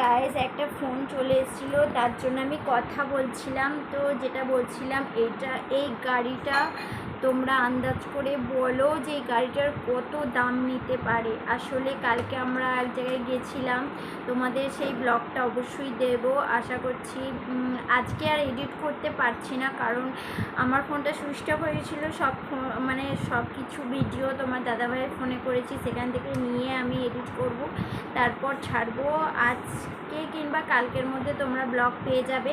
Guys একটা phone চলে এসেছিল, তার জন্য আমি কথা বলছিলাম। তো যেটা বলছিলাম, এটা এই গাড়িটা তোমরা আন্দাজ করে বলো যে এই গাড়িটার কত দাম নিতে পারে। আসলে কালকে আমরা এক জায়গায় গেছিলাম, তোমাদের সেই ব্লগটা অবশ্যই দেব। আশা করছি আজকে আর এডিট করতে পারছি না, কারণ আমার ফোনটা সুইচ অফ হয়ে গেছিল, সব মানে সব কিছু ভিডিও তোমার দাদাভাইয়ের ফোনে করেছি, সেখান থেকে নিয়ে আমি এডিট করব, তারপর ছাড়বো। আজকে কিংবা কালকের মধ্যে তোমরা ব্লগ পেয়ে যাবে।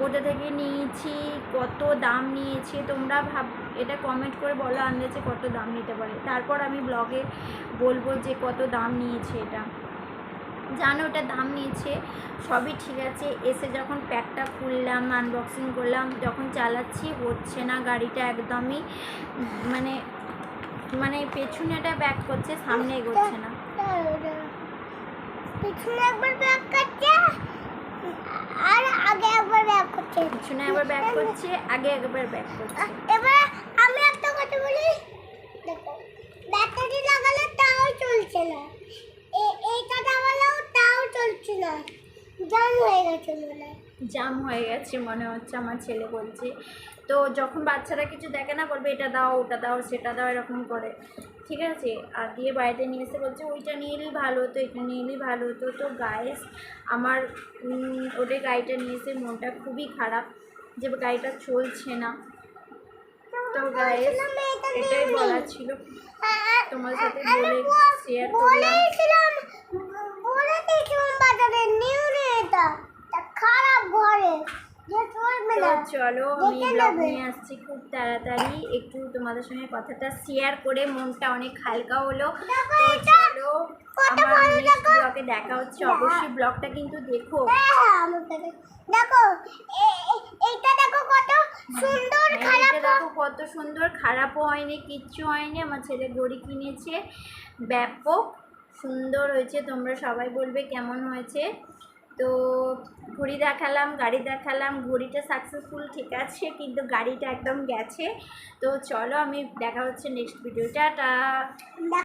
কোথা থেকে নিয়েছি, কত দাম নিয়েছি, তোমরা ভাব, এটা কমেন্ট করে বলো আন্দাজে কত দাম নিতে পারে। তারপর আমি ব্লগে বলব যে কত দাম নিয়েছে এটা। জানো ওটা দাম নিয়েছে, সবই ঠিক আছে। এসে যখন প্যাকটা খুললাম আনবক্সিং করলাম, যখন চালাচ্ছি, হচ্ছে না, গাড়িটা একদমই মানে মানে পেছনেটা ব্যাক করছে, সামনে এগোচ্ছে না। পিছনে একবার ব্যাক করছে আর আগে একবার ব্যাক করছে। পিছনে একবার ব্যাক করছে আগে একবার ব্যাক করছে। এবার আমি একটা কথা বলি দেখো ব্যাটারি লাগালে তাও চলছে না এ- এইটা লাগালেও তাও চলছে না জাম হয়ে গেছে মনে জাম হয়ে গেছে মনে হচ্ছে আমার ছেলে বলছে। তো যখন বাচ্চারা কিছু দেখে না বলবে এটা দাও ওটা দাও সেটা দাও এরকম করে। ঠিক আছে? আর দিয়ে বাড়িতে নিয়ে এসে বলছে ওইটা নিয়ে এলেই ভালো হতো এটা নিয়ে এলেই ভালো হতো তো গায়েস আমার ওদের গাড়িটা নিয়ে এসে মনটা খুবই খারাপ যে গাড়িটা চলছে না। তো গায়েস এটাই বলার ছিল। তোমার সাথে বলে শেয়ার করলাম বলেছিলাম বলে দিয়েছিলাম বাজারে নিউ রে এটা এটা খারাপ ঘরে যে চলবে তো না চলো আমি ব্লগ নিয়ে আসছি খুব তাড়াতাড়ি। একটু তোমাদের সঙ্গে কথাটা শেয়ার করে মনটা অনেক হালকা হলো। তো চলো আমার নেক্সট ব্লগে দেখা। হচ্ছে। অবশ্যই ব্লগটা কিন্তু দেখো। হ্যাঁ। দেখো। এইটা দেখো কত সুন্দর হ্যাঁ, খারাপ দেখো কত সুন্দর খারাপও হয়নি কিচ্ছু হয়নি। আমার ছেলে ঘড়ি কিনেছে। ব্যাপক সুন্দর হয়েছে। তোমরা সবাই বলবে কেমন হয়েছে। তো ঘড়ি দেখালাম, গাড়ি দেখালাম, ঘড়িটা সাকসেসফুল ঠিক আছে, কিন্তু গাড়িটা একদম গেছে। তো চলো আমি দেখা হচ্ছে নেক্সট ভিডিওটা